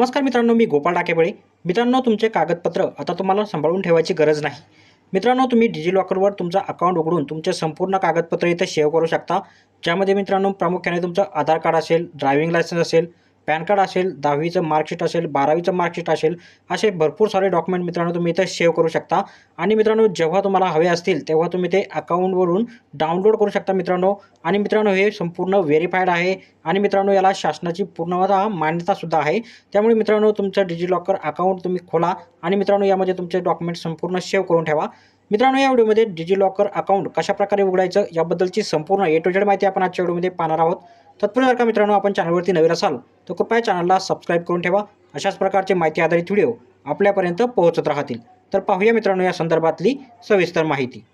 नमस्कार मित्रांनो मी गोपाळ डाकेबळे. मित्रांनो तुमचे कागदपत्र आता तुम्हाला सांभाळून ठेवायची गरज नाही. मित्रांनो तुम्ही डिजिलॉकरवर तुमचा अकाउंट उघडून तुमचे संपूर्ण कागदपत्र इथे सेव्ह करू शकता. ज्यामध्ये मित्रांनो प्रामुख्याने तुमचं आधार कार्ड असेल ड्रायव्हिंग लायसन्स असेल पॅन कार्ड असेल दहावीचं मार्कशीट असेल बारावीचं मार्कशीट असेल असे भरपूर सारे डॉक्युमेंट मित्रांनो तुम्ही इथं सेव्ह करू शकता. आणि मित्रांनो जेव्हा तुम्हाला हवे असतील तेव्हा तुम्ही ते अकाउंटवरून डाउनलोड करू शकता मित्रांनो. आणि मित्रांनो हे संपूर्ण व्हेरीफाईड आहे. आणि मित्रांनो याला शासनाची पूर्णतः मान्यतासुद्धा आहे. त्यामुळे मित्रांनो तुमचं डिजिलॉकर अकाउंट तुम्ही खोला. आणि मित्रांनो यामध्ये तुमचे डॉक्युमेंट संपूर्ण सेव्ह करून ठेवा. मित्रांनो या व्हिडिओमध्ये डिजिलॉकर अकाउंट कशाप्रकारे उघडायचं याबद्दलची संपूर्ण ए टू जेड माहिती आपण आजच्या व्हिडिओमध्ये पाहणार आहोत. तत्पूर्वी जर का मित्रांनो आपण चॅनलवरती नवीन असाल तर कृपया चॅनलला सबस्क्राईब करून ठेवा. अशाच प्रकारचे माहिती आधारित व्हिडिओ आपल्यापर्यंत पोहोचत राहतील. तर पाहूया मित्रांनो या संदर्भातली सविस्तर माहिती.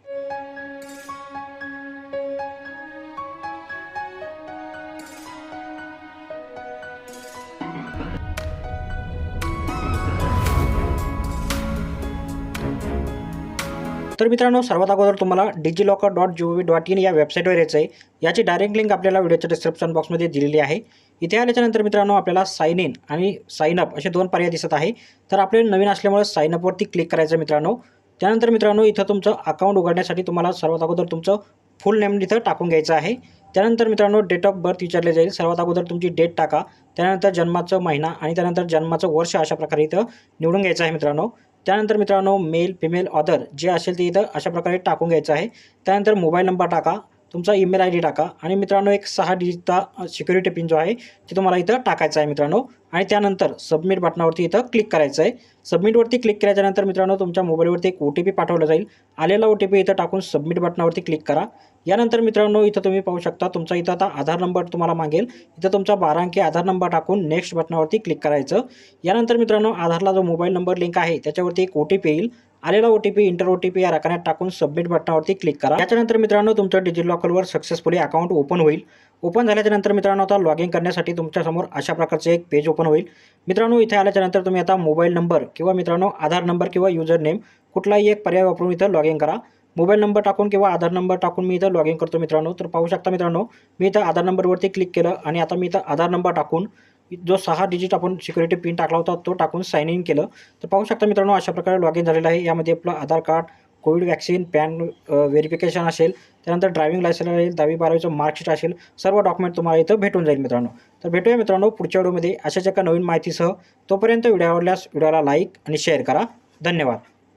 तर मित्रांनो सर्वात अगोदर तुम्हाला DigiLocker dot G O V dot in या वेबसाईटवर यायचं आहे याची डायरेक्ट लिंक आपल्याला व्हिडिओच्या डिस्क्रिप्शन बॉक्समध्ये दिलेली आहे. इथे आल्याच्यानंतर मित्रांनो आपल्याला साईन इन आणि साईन अप असे दोन पर्याय दिसत आहे. तर आपल्याला नवीन असल्यामुळे साईन अपवरती क्लिक करायचं मित्रांनो. त्यानंतर मित्रांनो इथं तुमचं अकाउंट उघडण्यासाठी तुम्हाला सर्वात अगोदर तुमचं फुल नेम इथं टाकून घ्यायचं आहे. त्यानंतर मित्रांनो डेट ऑफ बर्थ विचारले जाईल. सर्वात अगोदर तुमची डेट टाका. त्यानंतर जन्माचं महिना आणि त्यानंतर जन्माचं वर्ष अशा प्रकारे इथं निवडून घ्यायचं आहे मित्रांनो. त्यानंतर मित्रांनो मेल फिमेल ऑदर जे असेल ते इथं अशा प्रकारे टाकून घ्यायचं आहे. त्यानंतर मोबाईल नंबर टाका तुमचा ईमेल आय डी टाका आणि मित्रांनो एक सहा डिजिटचा सिक्युरिटी पिन जो आहे ते तुम्हाला इथं टाकायचा आहे मित्रांनो. आणि त्यानंतर सबमिट बटनावरती इथं क्लिक करायचं आहे सबमिटवरती क्लिक केल्याच्यानंतर मित्रांनो तुमच्या मोबाईलवरती एक ओ टी पी पाठवला जाईल. आलेला ओ टी पी इथं टाकून सबमिट बटनावरती क्लिक करा. यानंतर मित्रांनो इथं तुम्ही पाहू शकता तुमचा इथं आता आधार नंबर तुम्हाला मागेल. इथं तुमचा बारा अंकी आधार नंबर टाकून नेक्स्ट बटनावरती क्लिक करायचं. यानंतर मित्रांनो आधारला जो मोबाईल नंबर लिंक आहे त्याच्यावरती एक ओ टी पी येईल. आलेला O T P enter O T P या रकान्यात टाकून सबमिट बटनावरती क्लिक करा. त्याच्यानंतर मित्रांनो तुमचं डिजिलॉकरवर सक्सेसफुली अकाउंट ओपन होईल. ओपन झाल्याच्यानंतर मित्रांनो आता लॉग इन करण्यासाठी तुमच्यासमोर अशा प्रकारचे एक पेज ओपन होईल. मित्रांनो इथे आल्याच्यानंतर तुम्ही आता मोबाईल नंबर किंवा मित्रांनो आधार नंबर किंवा युजर नेम कुठलाही एक पर्याय वापरून इथं लॉग इन करा. मोबाईल नंबर टाकून किंवा आधार नंबर टाकून मी इथं लॉग इन करतो मित्रांनो. तर पाहू शकता मित्रांनो मी इथं आधार नंबरवरती क्लिक केलं आणि आता मी इथं आधार नंबर टाकून जो सहा डिजिट आपण सिक्युरिटी पिन टाकला होता तो टाकून साईन इन केलं. तर पाहू शकता मित्रांनो अशा प्रकारे लॉग इन झालेलं आहे. यामध्ये आपलं Aadhaar card covid vaccine PAN verification असेल त्यानंतर ड्रायव्हिंग लायसन्स असेल दहावी बारावीचं मार्कशीट असेल सर्व डॉक्युमेंट तुम्हाला इथं भेटून जाईल मित्रांनो. तर भेटूया मित्रांनो पुढच्या व्हिडिओमध्ये अशाच एका नवीन माहितीसह. तोपर्यंत व्हिडिओ आवडल्यास व्हिडिओला लाईक आणि शेअर करा. धन्यवाद.